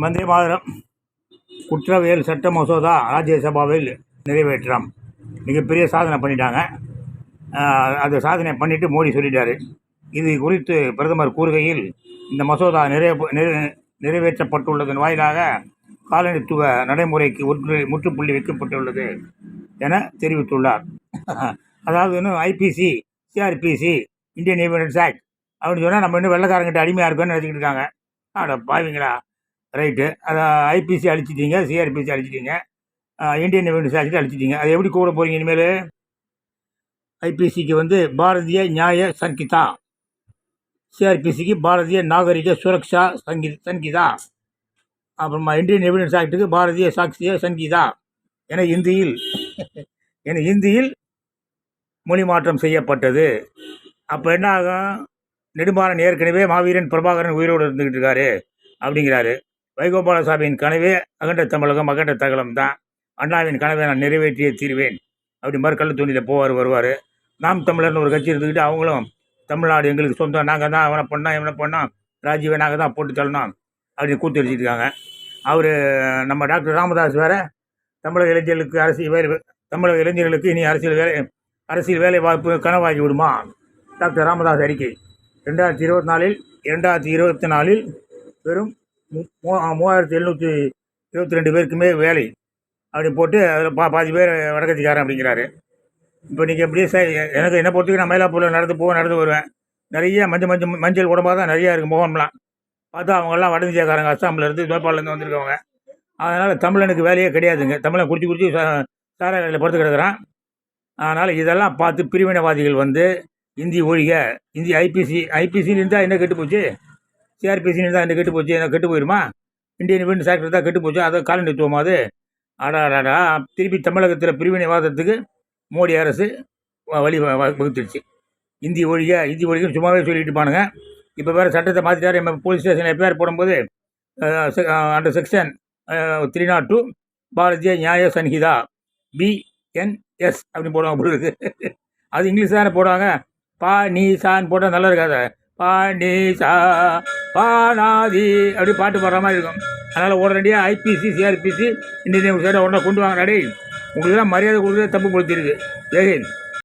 வந்தே மாதரம் குற்றவியல் சட்ட மசோதா ராஜ்யசபாவில் நிறைவேற்றம். மிகப்பெரிய சாதனை பண்ணிட்டாங்க. அது சாதனை பண்ணிவிட்டு மோடி சொல்லிட்டாரு. இது குறித்து பிரதமர் கூறுகையில் இந்த மசோதா நிறைவே நிறை நிறைவேற்றப்பட்டுள்ளதன் வாயிலாக காலனித்துவ நடைமுறைக்கு முற்று முற்றுப்புள்ளி வைக்கப்பட்டுள்ளது என தெரிவித்துள்ளார். அதாவது இன்னும் IPC CrPC Indian evidence act அப்படின்னு சொன்னால் நம்ம இன்னும் வெள்ளைக்காரங்கிட்ட அடிமையாக இருக்கோன்னு நினச்சிக்கிட்டு இருக்காங்க. அட பாவிங்களா. ரைட்டு. அதை ஐபிசி அழிச்சிட்டீங்க சிஆர்பிசி அழிச்சிட்டீங்க இந்தியன் ரெவன்யூ ஆக்ட் அழிச்சிட்டீங்க. அதை எப்படி கூட போகிறீங்க இனிமேல்? ஐபிசிக்கு வந்து பாரதிய நியாய சங்கிதா. சிஆர்பிசிக்கு பாரதிய நாகரிக சுரக்ஷா சங்கி சங்கீதா. அப்புறமா இந்தியன் எவிடன்ஸ் ஆக்டுக்கு பாரதிய சாக்சிய சங்கீதா. என இந்தியில் என இந்தியில் மொழி மாற்றம் செய்யப்பட்டது. அப்போ என்ன ஆகும் நெடுமாறன் ஏற்கனவே மாவீரன் பிரபாகரன் உயிரோடு இருந்துக்கிட்டு இருக்காரு அப்படிங்கிறாரு. வைகோபாலசாமியின் கனவே அகண்ட தமிழகம் அகண்ட தகலம் தான் அண்ணாவின் கனவை நான் நிறைவேற்றியே தீர்வேன். அப்படி மாதிரி கள்ள போவார் வருவார். நாம் தமிழர்னு ஒரு கட்சி இருந்துக்கிட்டு அவங்களும் தமிழ்நாடு எங்களுக்கு சொந்தம் நாங்கள் தான் அவனை பண்ணோம் இவனை பண்ணோம் ராஜீவை நாங்கள் தான் போட்டு தள்ளணும் அப்படின்னு கூத்து இருக்காங்க. அவர் நம்ம டாக்டர் ராமதாஸ் வேற தமிழக இளைஞர்களுக்கு அரசியல் வேலை தமிழக இளைஞர்களுக்கு இனி அரசியல் வேலை அரசியல் வேலை வாய்ப்பு கனவாகி விடுமா? டாக்டர் ராமதாஸ் அறிக்கை. ரெண்டாயிரத்தி இருபத்தி நாலில் இரண்டாயிரத்தி இருபத்தி நாலில் வெறும் மூவாயிரத்தி எழுநூற்றி இருபத்தி ரெண்டு பேருக்குமே வேலை. அப்படி போட்டு அதில் பா பாதி பேர் வடக்கத்திக்காரன் அப்படிங்கிறாரு. இப்போ நீங்கள் எப்படியே சார் எனக்கு என்ன பொறுத்துக்கு நான் மயிலாப்பூரில் நடந்து போவேன் நடந்து வருவேன். நிறைய மஞ்சள் மஞ்சள் மஞ்சள் உடம்பாக தான் நிறையா இருக்குது முகம்லாம். பார்த்தா அவங்கெல்லாம் வட இந்தியாக்காரங்க அஸ்ஸாம்லேருந்து நேபாளிலேருந்து வந்திருக்கவங்க. அதனால் தமிழனுக்கு வேலையே கிடையாதுங்க. தமிழன் குடிச்சு குடிச்சு சா சாராய கடையில் படுத்து கிடக்குறான். அதனால் இதெல்லாம் பார்த்து பிரிவினைவாதிகள் வந்து இந்தி ஒழிக இந்தி ஐபிசி ஐபிசின்னு இருந்தால் என்ன கெட்டு போச்சு சிஆர்பிசி தான் என்ன கெட்டு போச்சு என்ன கெட்டு போயிடுமா இந்தியன் விண்ட் சாக்டர் தான் கெட்டு போச்சு? அதை காலனித்துவம் அது? அடாடாடா. திருப்பி தமிழகத்தில் பிரிவினைவாதத்துக்கு மோடி அரசு வ- வழி வ- வ- வகுத்துருச்சு இந்தி ஒழிக இந்தி ஒழிகன்னு சும்மாவே சொல்லிட்டு பானுங்க இப்போ வேறு சட்டத்தை மாற்றிட்டாரு நம்ம போலீஸ் ஸ்டேஷனில் எஃப்ஐஆர் போடும்போது under section three not two Bharatiya Nyaya Sanhita BNS அப்படின்னு போடுவாங்க போல இருக்கு. அது இங்கிலீஷ் தானே போடுவாங்க. பா நீ சான்னு போட்டால் நல்லா இருக்காது. பா நீ சா பாடாதி அப்படி பாட்டு பாடுற மாதிரி இருக்கும். அதனால் உடனடியாக ஐபிசி சிஆர்பிசி இந்தியன் சைடை உடனே கொண்டு வாங்க டேய் உங்களுக்கு தான் மரியாதை கொடுக்குறது தப்பு கொடுத்துருக்கு ஜெயஹிந்த்